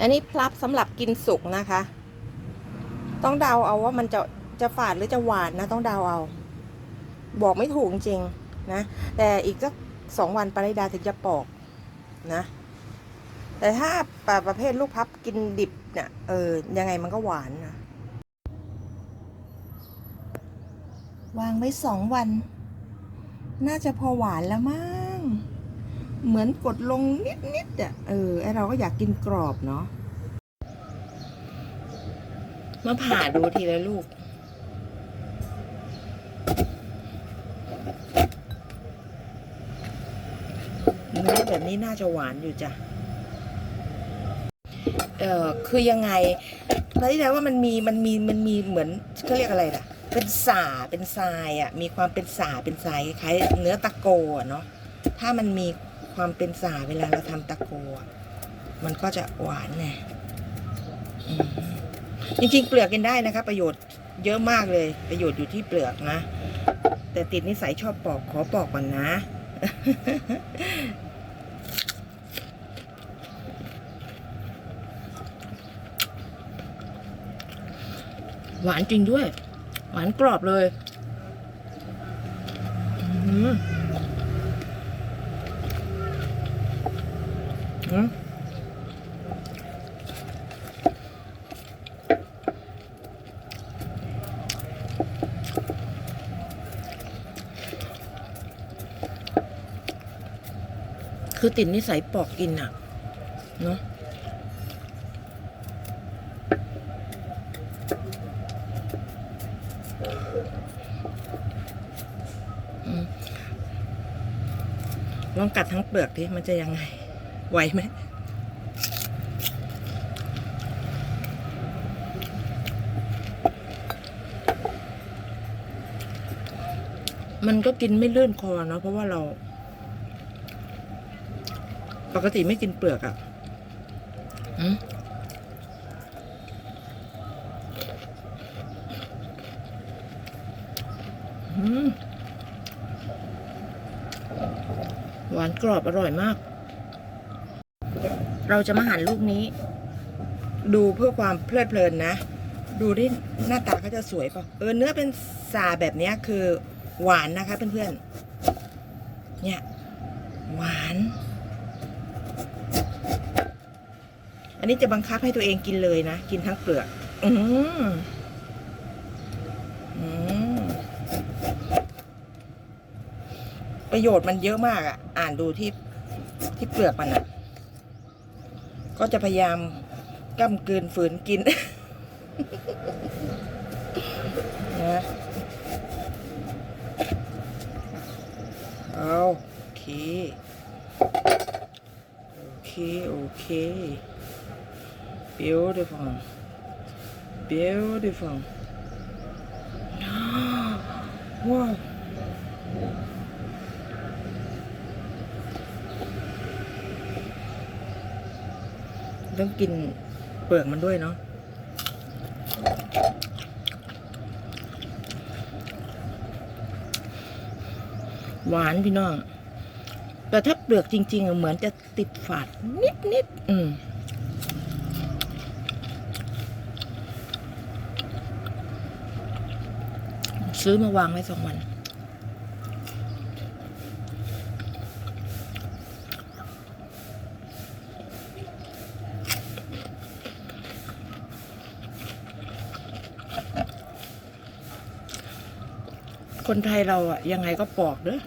อันนี้พลับสำหรับกินสุกนะคะ ต้องเดาเอาว่ามันจะจะฝาดหรือจะหวานนะ ต้องเดาเอา บอกไม่ถูกจริงนะ แต่อีกสักสองวันปริดาถึงจะปอกนะ แต่ถ้าปลาประเภทลูกพับกินดิบเนี่ยเออยังไงมันก็หวานนะวางไว้สองวัน น่าจะพอหวานแล้วมั้ง เหมือนกดลงนิดๆอะเออไอเราก็อยากกินกรอบเนาะมาผ่าดูทีละลูก เนื้อแบบนี้น่าจะหวานอยู่จ้ะ เอ่อ คือยังไงแล้วที่แล้วว่ามันมีมันมีมันมีเหมือนเขาเรียกอะไรล่ะ เป็นสาเป็นทรายอะ มีความเป็นสาเป็นทรายคล้ายเนื้อตะโกะเนาะ ถ้ามันมีค ความเป็นสาเวลาเราทำตะโกะมันก็จะหวานไงจริงๆ เปลือกกินได้นะคะ ประโยชน์เยอะมากเลย ประโยชน์อยู่ที่เปลือกนะ แต่ติดนิสัยชอบปอกขอปอกก่อนนะหวานจริงด้วย หวานกรอบเลย อืมอืม คือติดนิสัยปอกกินอะเนาะลองกัดทั้งเปลือกดิมันจะยังไง ไหวไหมมันก็กินไม่ลื่นคอเนาะเพราะว่าเรา ปกติไม่กินเปลือกอะ่ะอืมอืมหวานกรอบอร่อยมาก เราจะมาหั่นลูกนี้ ดูเพื่อความเพลิดเพลินนะ ดูที่หน้าตาเขาจะสวยป่ะเออเนื้อเป็นสาแบบนี้คือหวานนะคะเพื่อนๆเนี่ยหวาน อันนี้จะบังคับให้ตัวเองกินเลยนะ กินทั้งเปลือก อืมอืมประโยชน์มันเยอะมากอะ อ่านดูที่ที่เปลือกมันอะ ก็จะพยายามก้ำกืนฝืนกินนะเอาโอเค โอเค โอเค beautiful beautiful ว้าว ต้องกินเปลือกมันด้วยเนาะหวานพี่น้อง แต่ถ้าเปลือกจริง ๆ เหมือนจะติดฝาดนิดนิดๆอืมซื้อมาวางไว้สองวัน คนไทยเราอะยังไงก็ปอกเด้อ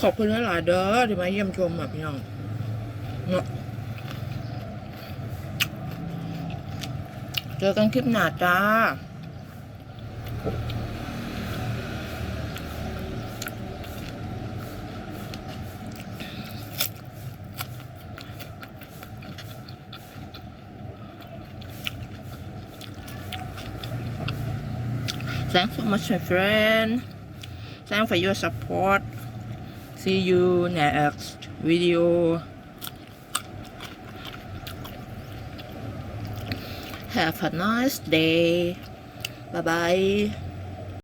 ขอบคุณหลายเด้อที่มาเยี่ยมชมแบบนี้เนาะเจอกันคลิปหน้าจ้า Thanks so much, my friend. Thanks for your support. See you next video. Have a nice day. Bye bye